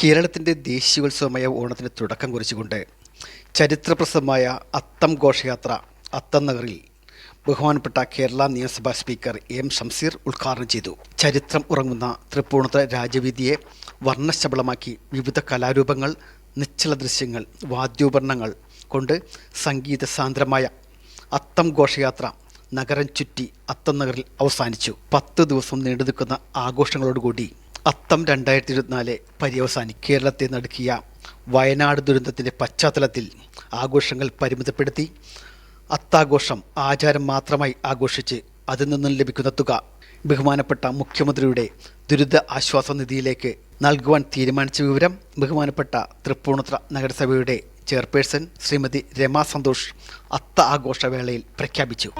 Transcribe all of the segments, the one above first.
കേരളത്തിന്റെ ദേശീയോത്സവമായ ഓണത്തിന് തുടക്കം കുറിച്ചുകൊണ്ട് ചരിത്രപ്രസിദ്ധമായ അത്തം ഘോഷയാത്ര അത്തം നഗറിൽ ബഹുമാനപ്പെട്ട കേരള നിയമസഭാ സ്പീക്കർ എം ഷംസീർ ഉദ്ഘാടനം ചെയ്തു. ചരിത്രം ഉറങ്ങുന്ന തൃപ്പൂണിത്തുറ രാജവീതിയെ വർണശബളമാക്കി വിവിധ കലാരൂപങ്ങൾ നിശ്ചല ദൃശ്യങ്ങൾ വാദ്യോപകരണങ്ങൾ കൊണ്ട് സംഗീത സാന്ദ്രമായ അത്തം ഘോഷയാത്ര നഗരം ചുറ്റി അത്തം നഗറിൽ അവസാനിച്ചു. പത്ത് ദിവസം നീണ്ടു നിൽക്കുന്ന ആഘോഷങ്ങളോടുകൂടി അത്തം രണ്ടായിരത്തി ഇരുപത്തിനാല് പര്യവസാനി കേരളത്തെ നടുക്കിയ വയനാട് ദുരന്തത്തിന്റെ പശ്ചാത്തലത്തിൽ ആഘോഷങ്ങൾ പരിമിതപ്പെടുത്തി. അത്താഘോഷം ആചാരം മാത്രമായി ആഘോഷിച്ച് അതിൽ നിന്നും ലഭിക്കുന്ന തുക ബഹുമാനപ്പെട്ട മുഖ്യമന്ത്രിയുടെ ദുരിത ആശ്വാസ നിധിയിലേക്ക് നൽകുവാൻ തീരുമാനിച്ച വിവരം ബഹുമാനപ്പെട്ട തൃപ്പൂണിത്ര നഗരസഭയുടെ ചെയർപേഴ്സൺ ശ്രീമതി രമ സന്തോഷ് അത്ത ആഘോഷവേളയിൽ പ്രഖ്യാപിച്ചു.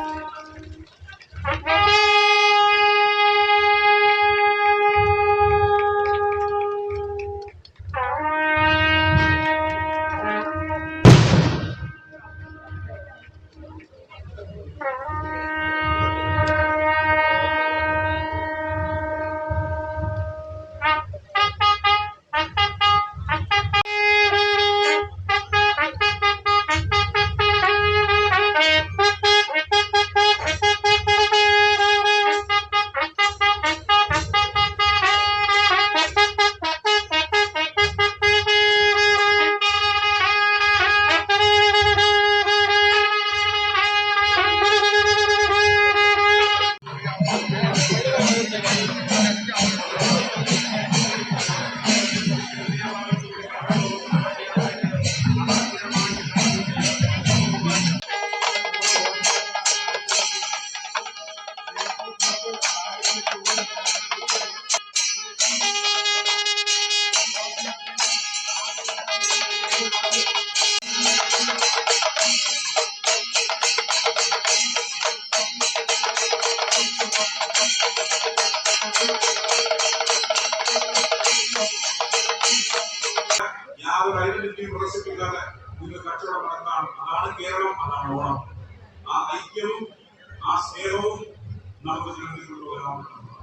നമുക്ക് നിലനിർത്തി കൊണ്ടുപോകാവുന്നതാണ്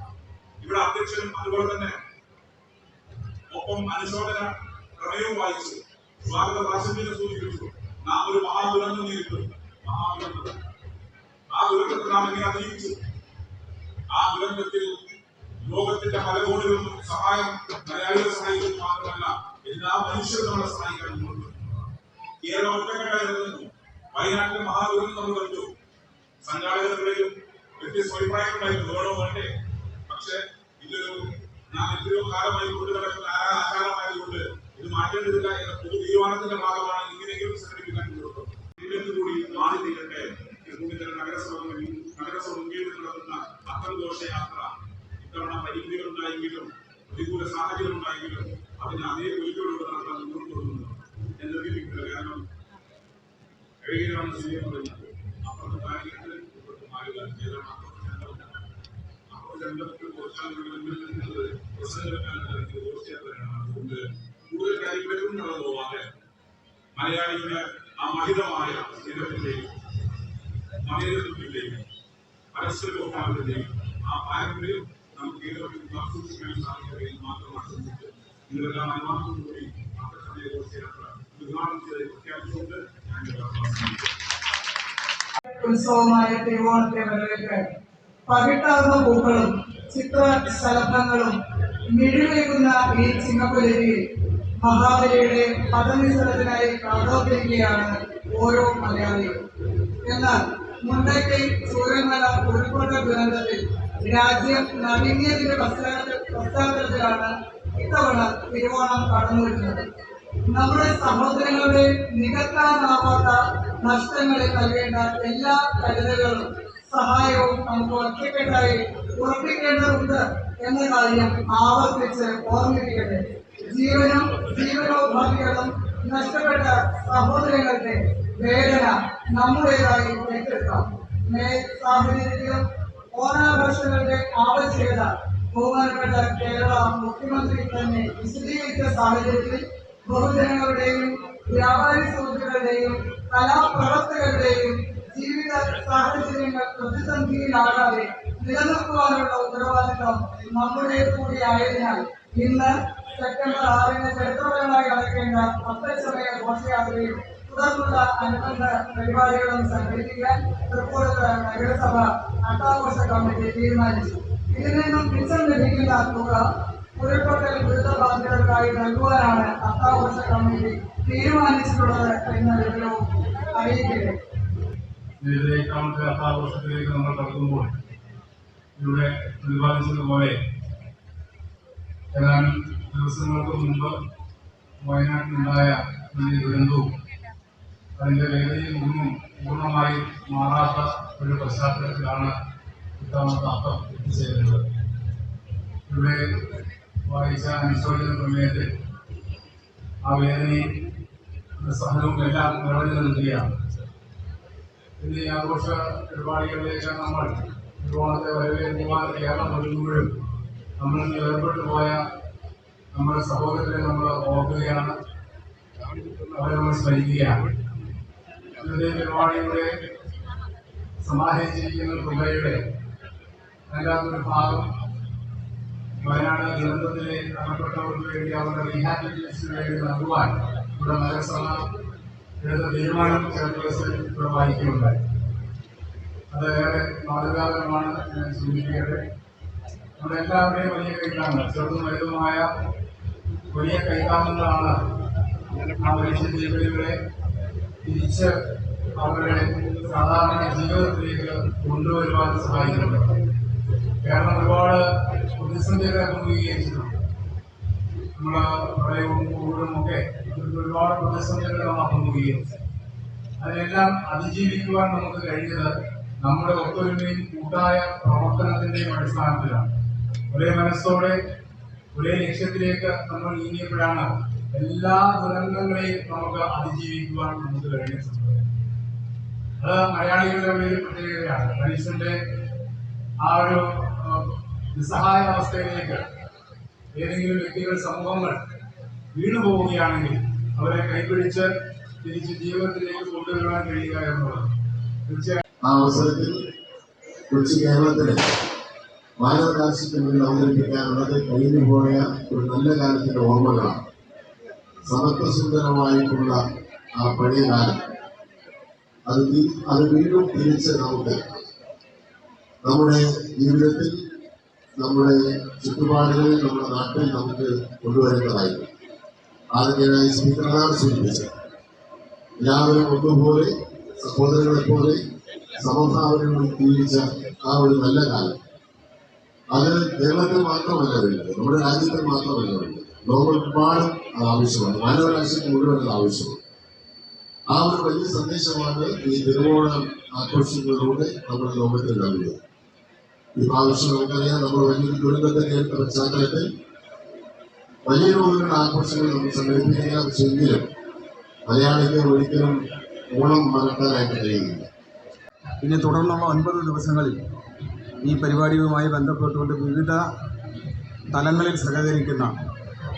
ഇവിടെ അധ്യക്ഷനും അതുപോലെ തന്നെ ഒപ്പം അനുശോചന പ്രമേയവും വായിച്ചു. സ്വാഗത പ്രാസംഗിക സൂചിപ്പിച്ചു. നാം ഒരു മഹാദുരന്തം നേരിട്ടു മഹാദുരന്തം. ആ ദുരന്തത്തെ നാം എങ്ങനെ അറിയിച്ചു ആ ദുരന്തത്തിൽ ലോകത്തിന്റെ പല കോണുകളിൽ സഹായം മലയാളികളെ സഹായിക്കുന്നു മാത്രമല്ല എല്ലാ മനുഷ്യരും നമ്മളെ വരുന്നു. കേരളം ഒറ്റക്കെട്ടായിരുന്നു. വയനാട്ടിലെ മഹാദുരന്തം നമ്മൾ കണ്ടു. സംഘാടകരുടെയും വ്യത്യസ്ത അഭിപ്രായങ്ങളുണ്ടായിരുന്നു ഗൗരവമുണ്ട് പക്ഷെ ഇതൊരു ഞാൻ എത്രയോ കാലമായി കൊണ്ടു നടക്കുന്ന ആചാരമായതുകൊണ്ട് ഇത് മാറ്റേണ്ടതില്ല എന്ന പൊതു തീരുമാനത്തിന്റെ ഭാഗമാണ് ഇങ്ങനെയെങ്കിലും സംഘടിപ്പിക്കാൻ ഇതിലേക്ക് കൂടി മാറി തീരട്ടെ തൃപ്പൂണിത്തുറ നഗരസഭ നഗരസഭ മുൻകൈ നടത്തുന്ന അത്തം ഘോഷയാത്ര ഇത്തവണ പരിമിതികൾ ഉണ്ടായെങ്കിലും പ്രതികൂല സാഹചര്യം ഉണ്ടായെങ്കിലും അതിന് അതേ ഒരിക്കലോട് നടത്താൻ മുന്നോട്ട് പോകുന്നു. എന്നതിൽ കാരണം കഴിയുകയാണ് പറയുന്നത് അപ്പുറത്തെ കാര്യങ്ങൾ മലയാളിയുടെ ആ മഹിതമായ സ്നേഹത്തിന്റെയും മതേതരത്വത്തിന്റെയും പരസ്പര ബഹുമാനത്തിന്റെയും ആ പാരമ്പര്യം നമുക്ക് കേരളത്തിൽ കാത്തുസൂക്ഷിക്കാൻ സാധിക്കുകയും മാത്രമാണ് നിങ്ങളെല്ലാം അനുവാദത്തോടു കൂടി അത്തരത്തിലെ ഘോഷയാത്ര ഉദ്ഘാടനം ചെയ്ത് പ്രഖ്യാപിച്ചുകൊണ്ട് ഞാൻ. ഉത്സവമായ തിരുവോണത്തെ വരവേൽക്കാൻ. പകിട്ടാർന്ന പൂക്കളും ചിത്ര ശലഭങ്ങളും മിഴിവേകുന്ന ഈ ചിങ്ങപ്പുലരിയിൽ മഹാബലിയുടെ പദവിസരത്തിനായി കാതോത്തിരിക്കുകയാണ് ഓരോ മലയാളികളും എന്നാൽ മുണ്ടക്കൈ ചൂരമല ഉൾക്കൊണ്ട ദുരന്തത്തിൽ രാജ്യം നടുങ്ങിയതിന്റെ പശ്ചാത്തല പശ്ചാത്തലത്തിലാണ് ഇത്തവണ തിരുവോണം കടന്നു വരുന്നത് നമ്മുടെ സഹോദരങ്ങളുടെ നികത്താനാവാത്ത നഷ്ടങ്ങളിൽ നൽകേണ്ട എല്ലാ കരുതലുകളും സഹായവും നമുക്ക് ഒറ്റക്കെട്ടായി ഉറപ്പിക്കേണ്ടതുണ്ട് എന്ന കാര്യം ആവർത്തിച്ച് ഓർമ്മിപ്പിക്കട്ടെ. ജീവനും ജീവനോപാധികളും നഷ്ടപ്പെട്ട സഹോദരങ്ങളുടെ വേദന നമ്മുടേതായി ഏറ്റെടുക്കാം മേ സാഹചര്യത്തിലും ഓണാഘോഷങ്ങളുടെ ആവശ്യകത ബഹുമാനപ്പെട്ട കേരള മുഖ്യമന്ത്രി തന്നെ വിശദീകരിച്ച സാഹചര്യത്തിൽ ബഹുജനങ്ങളുടെയും വ്യാപാരി സുഹൃത്തുക്കളുടെയും കലാപ്രവർത്തകരുടെയും ജീവിത സാഹചര്യങ്ങൾ പ്രതിസന്ധിയിലാകാതെ നിലനിർത്തുവാനുള്ള ഉത്തരവാദിത്വം നമ്മുടെ കൂടി ആയതിനാൽ ഇന്ന് സെപ്റ്റംബർ ആറിന് ചരിത്രപരമായി നടക്കേണ്ട അത്തച്ചമയ ഘോഷയാത്രയും തുടർന്നുള്ള അനുബന്ധ പരിപാടികളും സംഘടിപ്പിക്കാൻ തൃപ്പൂർത്ത നഗരസഭ അട്ടാഘോഷ കമ്മിറ്റി തീരുമാനിച്ചു. ഇതിൽ നിന്നും മിച്ചം ലഭിക്കുന്ന തുക ഉരുൾപൊട്ടൽ ദുരിതബാധിതർക്കായി നൽകുവാനാണ് അത്താഘോഷ കമ്മിറ്റി തീരുമാനിച്ചിട്ടുള്ളത് എന്ന വിവരവും അറിയിക്കട്ടെ. ഇതിലേക്കാമത്തെ അർത്ഥാഘോഷത്തിലേക്ക് നമ്മൾ കടക്കുമ്പോൾ ഇവിടെ പ്രതിപാദിച്ചതുപോലെ ഏതാനും ദിവസങ്ങൾക്ക് മുമ്പ് വയനാട്ടിലുണ്ടായ വലിയ ദുരന്തവും അതിന്റെ വേദനയും ഒന്നും പൂർണമായി മാറാത്ത ഒരു പശ്ചാത്തലത്തിലാണ് ഇത്തവണത്തെ അർത്ഥം എത്തിച്ചേരുന്നത്. ഇവിടെ വായിച്ച അനുശോചന പ്രമേയത്തിൽ ആ വേദനയും സഹനവും എല്ലാം നിറഞ്ഞു നിൽക്കുകയാണ്. ഇന്ന് ഈ ആഘോഷ പരിപാടികളിലേക്ക് നമ്മൾ തിരുവോണത്തെ വരവേൽക്കുവാൻ കേരളം ഒരുങ്ങുമ്പോഴും നമ്മൾ ഏർപ്പെട്ടു പോയ നമ്മുടെ സഹോദരനെ നമ്മൾ ഓർക്കുകയാണ്. അവരെ നമ്മൾ സ്മരിക്കുകയാണ്. ഇന്നത്തെ പരിപാടിയുടെ സമാഹരിച്ചിരിക്കുന്ന തുകയുടെ രണ്ടാമതൊരു ഭാഗം വയനാട് ദുരന്തത്തിലെ അകപ്പെട്ടവർക്ക് വേണ്ടി അവരുടെ റീഹാബിലിറ്റേഷന് വേണ്ടി നൽകുവാൻ ഇവിടെ നഗരസഭ എടുത്ത തീരുമാനം ചെയർപേഴ്സൺ ഇവിടെ വായിക്കുകയുണ്ടായി. അത് ഏറെ മാതൃകാപരമാണ് ഞാൻ സൂചിപ്പിക്കട്ടെ. നമ്മുടെ എല്ലാവരുടെയും വലിയ കൈത്താങ്ങൾ ചെറുതും വലുതുമായ വലിയ കൈത്താങ്ങളാണ് ആ മനുഷ്യ ജീവനുകളെ തിരിച്ച് അവരുടെ സാധാരണ ജീവിതത്തിലേക്ക് കൊണ്ടുവരുവാൻ സഹായിക്കുന്നുണ്ട്. കേരളം ഒരുപാട് പ്രതിസന്ധികളെ നമ്മുടെ ഒരുപാട് പ്രതിസന്ധികളെ അഭിമുഖീകരിച്ചു അതിനെല്ലാം അതിജീവിക്കുവാൻ നമുക്ക് കഴിഞ്ഞത് നമ്മുടെ ഒത്തൊരുമയും കൂട്ടായ പ്രവർത്തനത്തിന്റെയും അടിസ്ഥാനത്തിലാണ്. ഒരേ മനസ്സോടെ ഒരേ ലക്ഷ്യത്തിലേക്ക് നമ്മൾ നീങ്ങിയപ്പോഴാണ് എല്ലാ ദുരന്തങ്ങളെയും നമുക്ക് അതിജീവിക്കുവാൻ നമുക്ക് കഴിഞ്ഞിട്ടുണ്ട് അത് മലയാളികളുടെ ഒരു പ്രത്യേകതയാണ്. മനുഷ്യന്റെ ആ ഒരു നിസ്സഹായ അവസ്ഥയിലേക്ക് ഏതെങ്കിലും വ്യക്തികൾ സമൂഹങ്ങൾ വീണു പോവുകയാണെങ്കിൽ അവരെ കൈപിടിച്ച് തിരിച്ച് ജീവിതത്തിലേക്ക് കൊണ്ടുവരുവാൻ കഴിയുക എന്നുള്ളത്. തീർച്ചയായും ആ അവസരത്തിൽ കൊച്ചി കേരളത്തിലെ മാനവകാശത്തിന് മുന്നിൽ അവതരിപ്പിക്കാനുള്ളത് കഴിഞ്ഞു പോയ ഒരു നല്ല കാലത്തിന്റെ ഓർമ്മകളാണ്. സമത്വസുന്ദരമായിട്ടുള്ള ആ പഴയ കാലം. അത് അത് വീണ്ടും തിരിച്ച് നമുക്ക് നമ്മുടെ ജീവിതത്തിൽ നമ്മുടെ ചുറ്റുപാടുകളിൽ നമ്മുടെ നാട്ടിൽ നമുക്ക് കൊണ്ടുവരേണ്ടതായിരുന്നു ആദ്യമായി സ്പീക്കറാണ് സൂചിപ്പിച്ചത്. എല്ലാവരും ഒന്നുപോലെ സഹോദരങ്ങളെ പോലെ സമഭാവനങ്ങളിൽ ജീവിച്ച ആ ഒരു നല്ല കാലം. അത് കേരളത്തിൽ മാത്രമല്ല വേണ്ടത് നമ്മുടെ രാജ്യത്തിൽ മാത്രമല്ല വേണ്ടത് ലോകമെമ്പാടും അത് ആവശ്യമാണ്. മാനവരാശിക്ക് മുഴുവൻ ആവശ്യമാണ്. ആ ഒരു വലിയ സന്ദേശമാണ് ഈ തിരുവോണം ആഘോഷിക്കുന്നതിലൂടെ നമ്മുടെ ലോകത്തിൽ നൽകുന്നത് ഈ നമുക്കറിയാം നമ്മൾ വലിയൊരു ദുരന്തത്തെ നേരിട്ട പശ്ചാത്തലത്തിൽ വലിയ തോതിലുള്ള ആഘോഷങ്ങൾ നമ്മൾ സംഘടിപ്പിക്കുക പക്ഷെങ്കിലും ഒരിക്കലും ഓണം മറക്കാനായിട്ട് കഴിയുന്നില്ല. പിന്നെ തുടർന്നുള്ള ഒൻപത് ദിവസങ്ങളിൽ ഈ പരിപാടിയുമായി ബന്ധപ്പെട്ടുകൊണ്ട് വിവിധ തലങ്ങളിൽ സഹകരിക്കുന്ന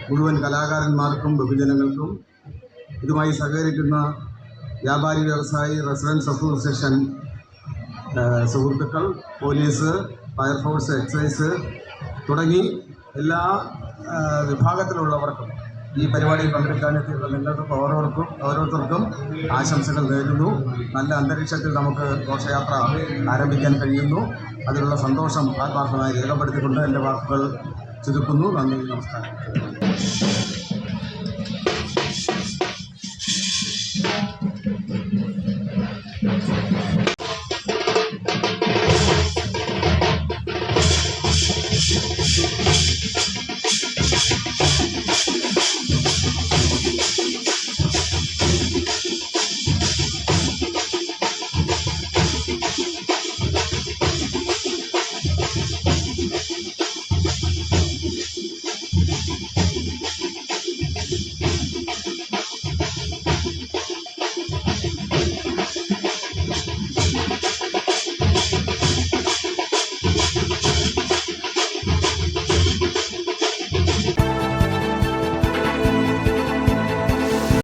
മുഴുവൻ കലാകാരന്മാർക്കും ബഹുജനങ്ങൾക്കും ഇതുമായി സഹകരിക്കുന്ന വ്യാപാരി വ്യവസായി റെസിഡൻസ് അസോസിയേഷൻ സുഹൃത്തുക്കൾ പോലീസ് ഫയർഫോഴ്സ് എക്സൈസ് തുടങ്ങി എല്ലാ വിഭാഗത്തിലുള്ളവർക്കും ഈ പരിപാടിയിൽ പങ്കെടുക്കാനെത്തിയുള്ള നിങ്ങൾക്കും ഓരോർക്കും ഓരോരുത്തർക്കും ആശംസകൾ നേരുന്നു. നല്ല അന്തരീക്ഷത്തിൽ നമുക്ക് ഘോഷയാത്ര ആരംഭിക്കാൻ കഴിയുന്നു. അതിനുള്ള സന്തോഷം ആത്മാർത്ഥമായി രേഖപ്പെടുത്തിക്കൊണ്ട് എന്റെ വാക്കുകൾ ചുരുക്കുന്നു. നന്ദി നമസ്കാരം.